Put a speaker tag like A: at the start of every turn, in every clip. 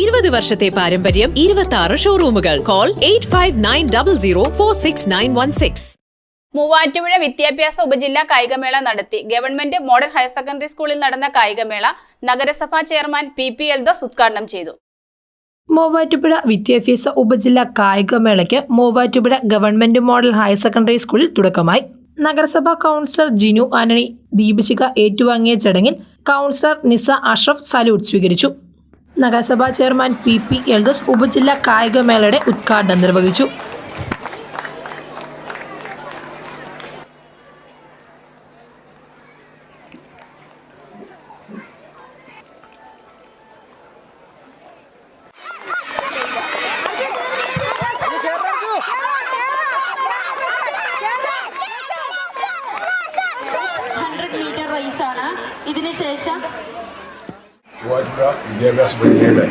A: ഇരുപത് വർഷത്തെ പാരമ്പര്യം ഇരുപത്തി ആറ് ഷോറൂമുകൾ call eight five nine double zero four six nine one six
B: Muvattupuzha വിദ്യാഭ്യാസ ഉപജില്ലാ കായികമേള നടത്തി. ഗവൺമെന്റ് മോഡൽ ഹയർ സെക്കൻഡറി സ്കൂളിൽ നടന്ന കായികമേള നഗരസഭാ ചെയർമാൻ പി പി എൽദോസ് ഉദ്ഘാടനം ചെയ്തു.
C: മൂവാറ്റുപുഴ വിദ്യാഭ്യാസ ഉപജില്ലാ കായികമേളയ്ക്ക് Muvattupuzha government model higher secondary സ്കൂളിൽ തുടക്കമായി. നഗരസഭാ കൗൺസിലർ ജിനു ആന്റണി ദീപശിക ഏറ്റുവാങ്ങിയ ചടങ്ങിൽ കൗൺസിലർ നിസ അഷ്റഫ് സല്യൂട്ട് സ്വീകരിച്ചു. നഗരസഭാ ചെയർമാൻ പി പി എൽദോസ് ഉപജില്ലാ കായികമേളയുടെ ഉദ്ഘാടനം നിർവഹിച്ചു.
D: ഇതിനുശേഷം
E: മൂവാറ്റുപുഴ വിദ്യാഭ്യാസ പദ്ധതിയുടെ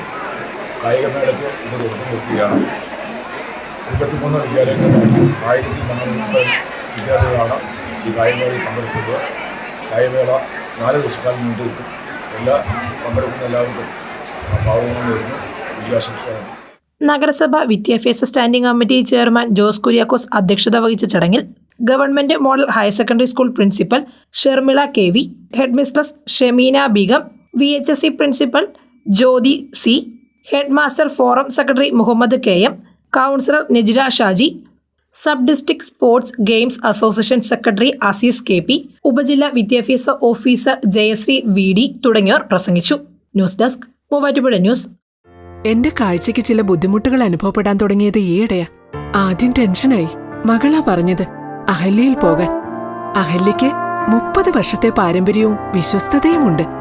E: കായികമേളയ്ക്ക് ഇത് തുടക്കം കുറിക്കുകയാണ് ഇരുപത്തിമൂന്ന് വിദ്യാലയങ്ങളിലായി ആയിരത്തി നാനൂറ് വിദ്യാർത്ഥികളാണ് ഈ കായികമേളയിൽ പങ്കെടുക്കുന്നത്. കായികമേള നാല് ദിവസക്കാലം നീണ്ടു നിൽക്കും എല്ലാ പങ്കെടുക്കുന്ന എല്ലാവർക്കും പാവങ്ങളും നേരുന്നു വിദ്യാശംസ
C: നഗരസഭ വിദ്യാഭ്യാസ standing committee chairman Jose Kuriakose അധ്യക്ഷത വഹിച്ച ചടങ്ങിൽ government model higher secondary school principal Shermila K V headmistress Shemeena Beegum V H S C principal Jyothi C head master forum secretary Muhammad K M councillor Nejira Shaji sub district sports games association secretary Azeez K P ഉപജില്ലാ വിദ്യാഭ്യാസ officer Jayasree V D തുടങ്ങിയവർ പ്രസംഗിച്ചു. News desk Muvattupuzha news.
F: എന്റെ കാഴ്ചയ്ക്ക് ചില ബുദ്ധിമുട്ടുകൾ അനുഭവപ്പെടാൻ തുടങ്ങിയത് ഈയിടെയാ. ആദ്യം ടെൻഷനായി. മകളാ പറഞ്ഞത് അഹല്യയിൽ പോകാൻ. അഹല്യയ്ക്ക് മുപ്പത് വർഷത്തെ പാരമ്പര്യവും വിശ്വസ്തതയുമുണ്ട്.